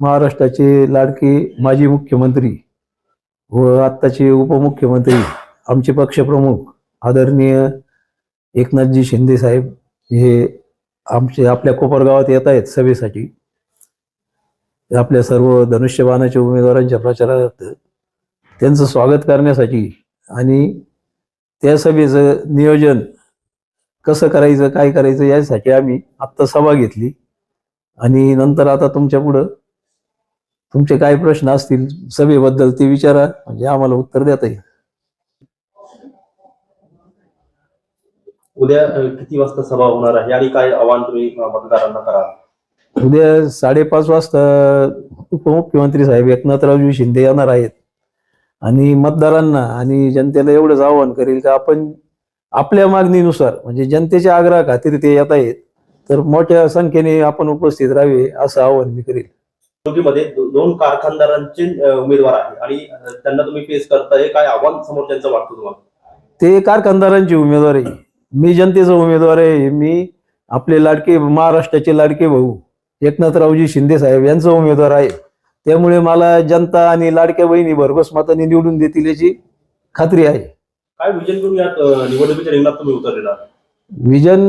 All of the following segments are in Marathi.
महाराष्ट्राचे लाडके माजी मुख्यमंत्री व आत्ताचे उपमुख्यमंत्री आमचे पक्षप्रमुख आदरणीय एकनाथजी शिंदे साहेब हे आमचे आपल्या कोपरगावात येत आहेत सभेसाठी. आपल्या सर्व धनुष्यबाणाच्या उमेदवारांच्या प्रचारार्थ त्यांचं स्वागत करण्यासाठी आणि त्या सभेचं नियोजन कसं करायचं काय करायचं यासाठी आम्ही आत्ता सभा घेतली. आणि नंतर आता तुमच्या पुढं तुमचे काय प्रश्न असतील सभेबद्दल ते विचारा म्हणजे आम्हाला उत्तर देता येईल. उद्या किती वाजता सभा होणार आहे? आणि काय आवाहन तुम्ही मतदारांना कराल? उद्या साडेपाच वाजता उपमुख्यमंत्री साहेब एकनाथरावजी शिंदे येणार आहेत. आणि मतदारांना आणि जनतेला एवढंच आवाहन करेल का आपण आपल्या मागणीनुसार म्हणजे जनतेच्या आग्रहा खातीर ते येत आहेत. तर मोठ्या संख्येने आपण उपस्थित राहावे असं आवाहन मी करेल. निवडणुकीमध्ये दोन कारखानदारांचे उमेदवार आहे आणि त्यांना तुम्ही फेस करताय. काय आव्हान समोरच्यांचं वाटतं तुम्हाला? ते कारखानदारांची उमेदवार आहे. मी जनतेचा उमेदवार आहे. मी आपले लाडके महाराष्ट्राचे लाडके भाऊ एकनाथरावजी शिंदे साहेब यांचा उमेदवार आहे. त्यामुळे मला जनता आणि लाडक्या बहिणी भरघोस मताने निवडून देतील याची खात्री आहे. काय विजन करून या निवडणुकीच्या रिंगणात तुम्ही उतरलेला विजन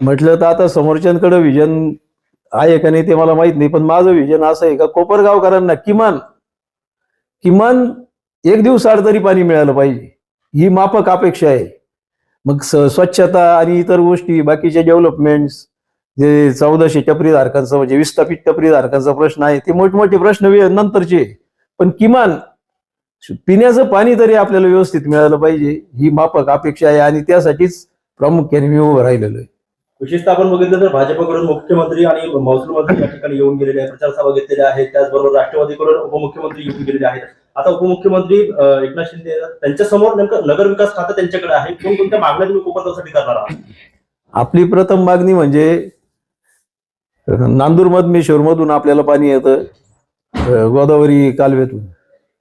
म्हटलं तर आता समोरच्यांकडे विजन आहे का नाही ते मला माहीत नाही पण माझं विजन असं आहे का कोपरगावकरांना किमान किमान एक दिवसाआड तरी पाणी मिळालं पाहिजे. ही माफक अपेक्षा आहे. मग स- स्वच्छता आणि इतर गोष्टी बाकीचे डेव्हलपमेंट्स जे चौदाशे टपरीधारकांचा म्हणजे विस्थापित टपरीधारकांचा प्रश्न आहे ते मोठमोठे प्रश्न नंतरचे पण किमान पिण्याचं पाणी तरी आपल्याला व्यवस्थित मिळालं पाहिजे ही माफक अपेक्षा आहे आणि त्यासाठीच प्रामुख्याने मी उभं राहिलेलो आहे. विशेषतः आपण बघितलं तर भाजपकडून मुख्यमंत्री आणि महसूल मंत्री या ठिकाणी येऊन गेलेले आहेत प्रचार सभा घेतलेल्या आहेत त्याचबरोबर राष्ट्रवादीकडून उपमुख्यमंत्री येऊन गेलेले आहेत. आता उपमुख्यमंत्री एकनाथ शिंदे त्यांच्यासमोर नेमकं नगर विकास खातं त्यांच्याकडे आहे. कोणकोणत्या मागण्या तुम्ही कोकणासाठी करणार आहात? आपली प्रथम मागणी म्हणजे नांदूर मधमेश्वरमधून आपल्याला पाणी येतं गोदावरी कालव्यातून.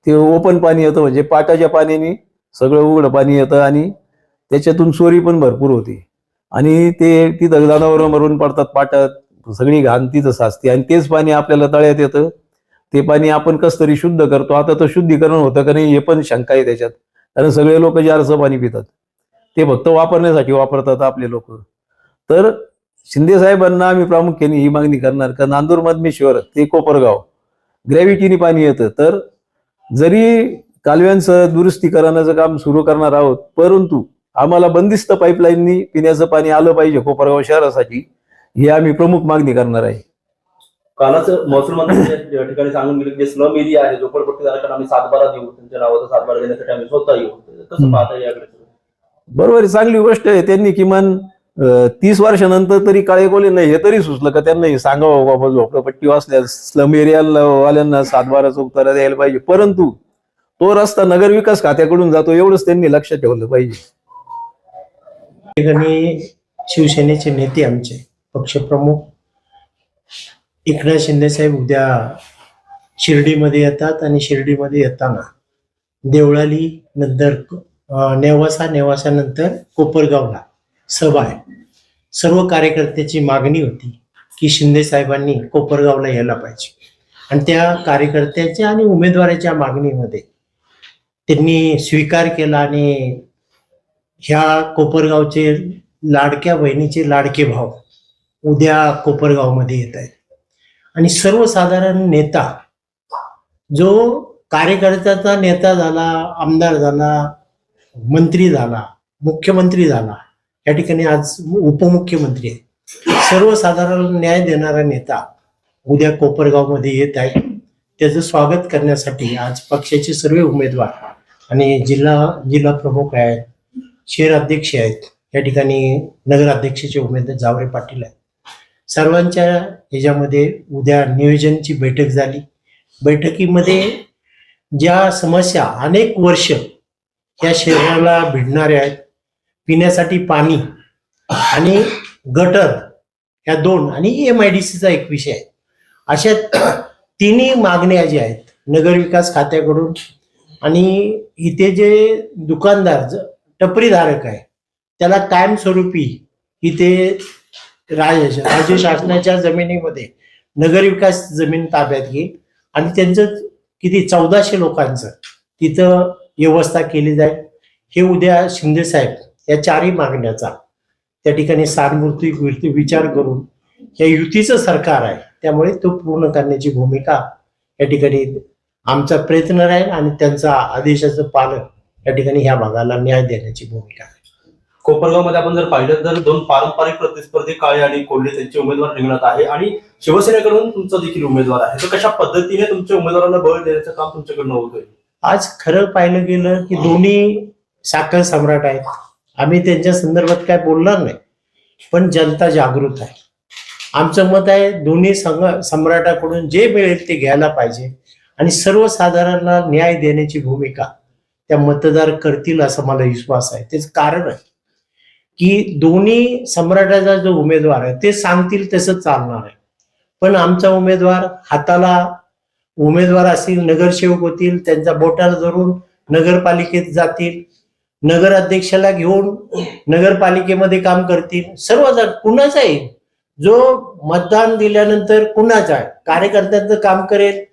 ते ओपन पाणी येतं म्हणजे पाटाच्या पाण्याने सगळं उघडं पाणी येतं आणि त्याच्यातून चोरी पण भरपूर होती. आणि ते ती दगदानावर मरून पडतात पाटात. सगळी घाण तिथं साचते आणि तेच पाणी आपल्याला तळ्यात येतं. ते पाणी आपण कस तरी शुद्ध करतो. आता तर शुद्धीकरण होतं का नाही हे पण शंका आहे त्याच्यात. कारण सगळे लोक जारचं पाणी पितात. ते फक्त वापरण्यासाठी वापरतात आपले लोक. तर शिंदे साहेबांना आम्ही प्रामुख्याने ही मागणी करणार. का नांदूर मधमेश्वर ते कोपरगाव ग्रॅव्हिटीने पाणी येतं. तर जरी कालव्यांचं दुरुस्तीकरणाचं काम सुरू करणार आहोत परंतु आम्हाला बंदिस्त पाईपलाईननी पिण्याचं पाणी आलं पाहिजे कोपरगाव शहरासाठी ही आम्ही प्रमुख मागणी करणार आहे. कालच महसूल मंत्री या ठिकाणी सांगून गेले की जे स्लम एरिया आहे झोपडपट्टीधारकांना आम्ही सातबारा देऊ. त्यांच्या नावाचा सातबारा देण्यासाठी आम्ही स्वतः येऊ. कसं हम्म. पाहता याकडे बरोबर आहे चांगली गोष्ट आहे. त्यांनी किमान तीस वर्षानंतर तरी काळे कोले नाही हे तरी सुचलं का त्यांना हे सांगावं बाबा झोपडपट्टी वाचल्यास स्लम एरिया वाल्यांना सातबाराचा उत्तर द्यायला पाहिजे. परंतु तो रस्ता नगरविकास खात्याकडून जातो एवढंच त्यांनी लक्षात ठेवलं पाहिजे. ठिकाणी शिवसेनेचे नेते आमचे पक्षप्रमुख. एकनाथ शिंदे साहेब उद्या शिर्डीमध्ये येतात आणि शिर्डीमध्ये येताना देवळाली नंतर नेवासा नेवासानंतर कोपरगावला सभा आहे. सर्व कार्यकर्त्याची मागणी होती की शिंदे साहेबांनी कोपरगावला यायला पाहिजे. आणि त्या कार्यकर्त्याच्या आणि उमेदवाराच्या मागणीमध्ये त्यांनी स्वीकार केला आणि ह्या कोपरगावचे लाडक्या बहिणीचे लाडके भाव उद्या कोपरगावमध्ये येत आहेत. आणि सर्वसाधारण नेता जो कार्यकर्त्याचा नेता झाला आमदार झाला मंत्री झाला मुख्यमंत्री झाला या ठिकाणी आज उपमुख्यमंत्री आहे सर्वसाधारण न्याय देणारा नेता उद्या कोपरगावमध्ये येत आहे त्याचं स्वागत करण्यासाठी आज पक्षाचे सर्व उमेदवार आणि जिल्हा जिल्हा प्रमुख आहेत. शहर अध्यक्ष आहेत. या ठिकाणी नगराध्यक्षाचे उमेदवार जावरे पाटील आहेत. सर्वांच्या ह्याच्यामध्ये उद्या नियोजनची बैठक झाली. बैठकीमध्ये ज्या समस्या अनेक वर्ष या शहराला भिडणाऱ्या आहेत. पिण्यासाठी पाणी आणि गटर या दोन आणि एम आय डी सीचा एक विषय आहे. अशा तिन्ही मागण्या ज्या आहेत नगरविकास खात्याकडून आणि इथे जे दुकानदार ज- टपरीधारक आहे. त्याला कायमस्वरूपी इथे राज राज्य शासनाच्या जमिनीमध्ये नगरविकास जमीन ताब्यात घेईल आणि त्यांचं किती चौदाशे लोकांचं तिथं व्यवस्था केली जाईल. हे उद्या शिंदे साहेब या चारही मागण्याचा त्या ठिकाणी सारमूर्ती विचार करून या युतीचं सरकार आहे. त्यामुळे तो पूर्ण करण्याची भूमिका या ठिकाणी आमचा प्रयत्न राहील आणि त्यांचा आदेशाचं पालन या ठिकाणी ह्या भागाला न्याय देण्याची भूमिका आहे. कोपरगावमध्ये आपण जर पाहिलं तर दोन पारंपरिक प्रतिस्पर्धी काळे आणि कोल्हे त्यांचे उमेदवार रिंगणात आहे आणि शिवसेनेकडून तुमचा देखील उमेदवार आहे. तर कशा पद्धतीने तुमच्या उमेदवारांना बळ देण्याचं काम तुमच्याकडनं होतोय? आज खरं पाहिलं गेलं की दोन्ही साखर सम्राट आहेत. आम्ही त्यांच्या संदर्भात काय बोलणार नाही पण जनता जागृत आहे. आमचं मत आहे दोन्ही सम्राटाकडून जे मिळेल ते घ्यायला पाहिजे आणि सर्वसाधारणला न्याय देण्याची भूमिका त्या मतदार करतील असा मला विश्वास आहे. तेच कारण आहे की दोन्ही सम्राटाचा जो उमेदवार आहे ते सांगतील तसं चालणार आहे. पण आमचा उमेदवार हाताला उमेदवार असतील नगरसेवक होतील त्यांचा बोटाला धरून नगरपालिकेत जातील नगराध्यक्षाला घेऊन नगरपालिकेमध्ये काम करतील. सर्वजण कुणाचा येईल जो मतदान दिल्यानंतर कुणाचा आहे? कार्यकर्त्यांचं काम करेल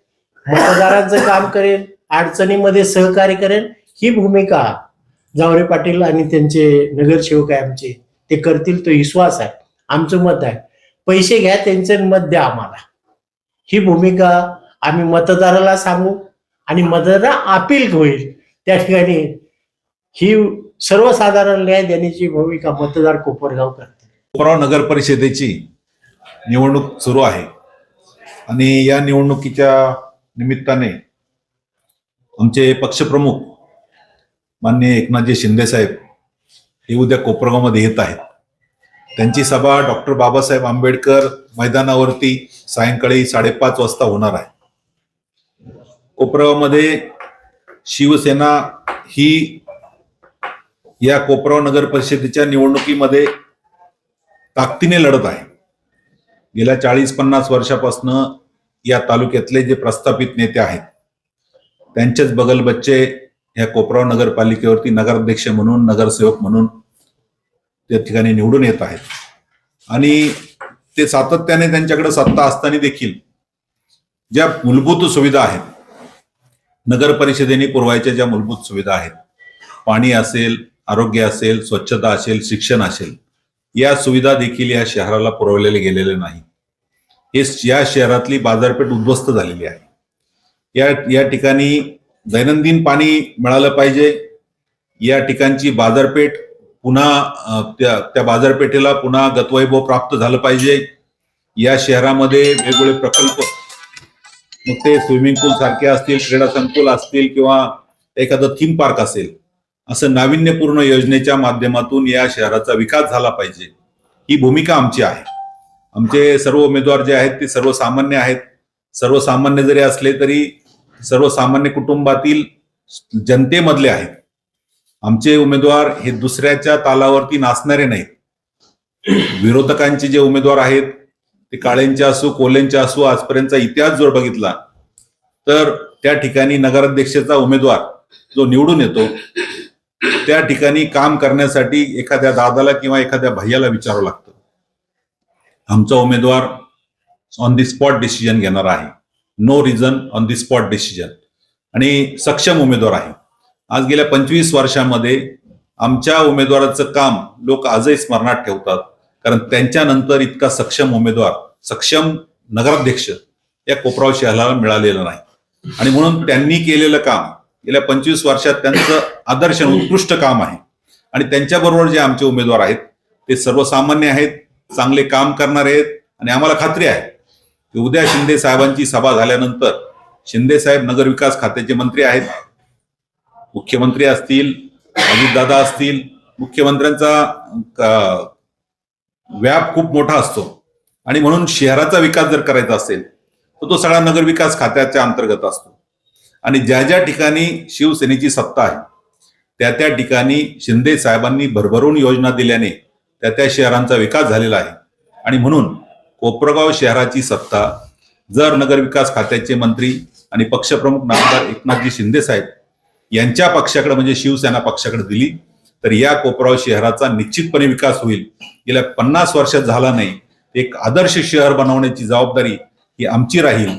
मतदारांचं काम करेल अडचणीमध्ये सहकार्य करेल ही भूमिका जावरे पाटील आणि त्यांचे नगरसेवक आहे आमचे ते करतील तो विश्वास आहे आमचं मत आहे. पैसे घ्या त्यांचे मत द्या आम्हाला. ही भूमिका आम्ही मतदाराला सांगू आणि मतदार अपील होईल. त्या ठिकाणी ही सर्वसाधारण न्याय देण्याची भूमिका मतदार कोपरगाव करते कोपरगाव नगर परिषदेची निवडणूक सुरू आहे. आणि या निवडणुकीच्या निमित्ताने आमचे पक्षप्रमुख मान्य एकनाथजी शिंदेसाहेब हे उद्या कोपरगावमध्ये येत आहेत. त्यांची सभा डॉक्टर बाबासाहेब आंबेडकर मैदानावरती सायंकाळी साडेपाच वाजता होणार आहे. कोपरगावमध्ये शिवसेना ही या कोपराव नगर परिषदेच्या निवडणुकीमध्ये ताकदीने लढत आहे. गेल्या चाळीस पन्नास वर्षापासून या तालुक्यातले जे प्रस्थापित नेते आहेत त्यांचेच बगल बच्चे या कोपराव नगरपालिकेवरती नगराध्यक्ष म्हणून नगरसेवक म्हणून त्या ठिकाणी निवडून येत आहेत. आणि ते सातत्याने त्यांच्याकडे सत्ता असताना देखील ज्या मूलभूत सुविधा आहेत नगर परिषदेने पुरवायच्या ज्या मूलभूत सुविधा आहेत पाणी असेल आरोग्य असेल स्वच्छता असेल शिक्षण असेल या सुविधा देखील या शहराला पुरवलेले गेलेले नाही. हे या शहरातली बाजारपेठ उद्ध्वस्त झालेली आहे. या या ठिकाणी दैनंदिन पाणी मिळालं पाहिजे. या ठिकाणची बाजारपेठ पुन्हा त्या त्या बाजारपेठेला पुन्हा गतवैभव प्राप्त झालं पाहिजे. या शहरामध्ये वेगवेगळे प्रकल्प मग ते स्विमिंग पूल सारखे असतील क्रीडा संकुल असतील किंवा एखादं थीम पार्क असेल असं नाविन्यपूर्ण योजनेच्या माध्यमातून या शहराचा विकास झाला पाहिजे. ही भूमिका आमची आहे. आमचे सर्व उमेदवार जे आहेत ते सर्वसामान्य आहेत. सर्वसामान्य जरी असले तरी सर्वसामान्य कुटुंबातील जनतेमधले आहेत. आमचे उमेदवार हे दुसऱ्याच्या तालावरती नाचणारे नाहीत. विरोधकांचे जे उमेदवार आहेत ते काळेंचे असो कोल्यांचे असो आजपर्यंतचा इतिहास जर बघितला तर त्या ठिकाणी नगराध्यक्षाचा उमेदवार जो निवडून येतो त्या ठिकाणी काम करण्यासाठी एखाद्या दादाला किंवा एखाद्या भैयाला विचारावं लागतं. आमचा उमेदवार ऑन दी स्पॉट डिसिजन घेणार आहे. No reason on the spot decision आणि सक्षम उमेदवार आहे. आज गेल्या पंचवीस वर्षामध्ये आमच्या उमेदवाराचं काम लोक आजही स्मरणात ठेवतात. कारण त्यांच्यानंतर इतका सक्षम उमेदवार सक्षम नगराध्यक्ष या कोपराव शहराला मिळालेलं नाही. आणि म्हणून त्यांनी केलेलं काम गेल्या पंचवीस वर्षात त्यांचं आदर्श उत्कृष्ट काम आहे. आणि त्यांच्याबरोबर जे आमचे उमेदवार आहेत ते सर्वसामान्य आहेत चांगले काम करणारे आहेत आणि आम्हाला खात्री आहे. उद्या शिंदे साहेबांची सभा झाल्यानंतर शिंदे साहेब नगरविकास खात्याचे मंत्री आहेत. मुख्यमंत्री असतील अजितदादा असतील मुख्यमंत्र्यांचा व्याप खूप मोठा असतो. आणि म्हणून शहराचा विकास जर करायचा असेल तर तो सगळा नगरविकास खात्याच्या अंतर्गत असतो. आणि ज्या ज्या ठिकाणी शिवसेनेची सत्ता आहे त्या त्या ठिकाणी शिंदे साहेबांनी भरभरून योजना दिल्याने त्या त्या शहरांचा विकास झालेला आहे. आणि म्हणून कोपरगाव शहराची सत्ता जर नगरविकास खात्याचे मंत्री आणि पक्षप्रमुख नामदार एकनाथजी शिंदे साहेब यांच्या पक्षाकडे म्हणजे शिवसेना पक्षाकडे दिली तर या कोपराव शहराचा निश्चितपणे विकास होईल. गेल्या पन्नास वर्षात झाला नाही. एक आदर्श शहर बनवण्याची जबाबदारी ही आमची राहील.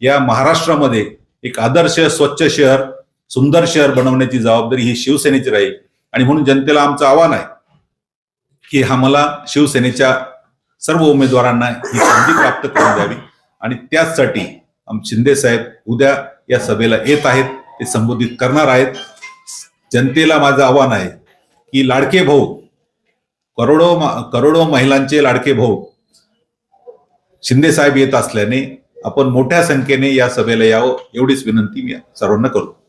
या महाराष्ट्रामध्ये एक आदर्श स्वच्छ शहर सुंदर शहर बनवण्याची जबाबदारी ही शिवसेनेची राहील. आणि म्हणून जनतेला आमचं आव्हान आहे की आम्हाला शिवसेनेच्या सर्व उमेदवारांना ही संधी प्राप्त करून द्यावी. आणि त्याचसाठी शिंदे साहेब उद्या या सभेला येत आहेत ते संबोधित करणार आहेत. जनतेला माझं आव्हान आहे की लाडके भाऊ करोडो करोडो महिलांचे लाडके भाऊ शिंदे साहेब येत असल्याने आपण मोठ्या संख्येने या सभेला यावं एवढीच विनंती मी सर्वांना करतो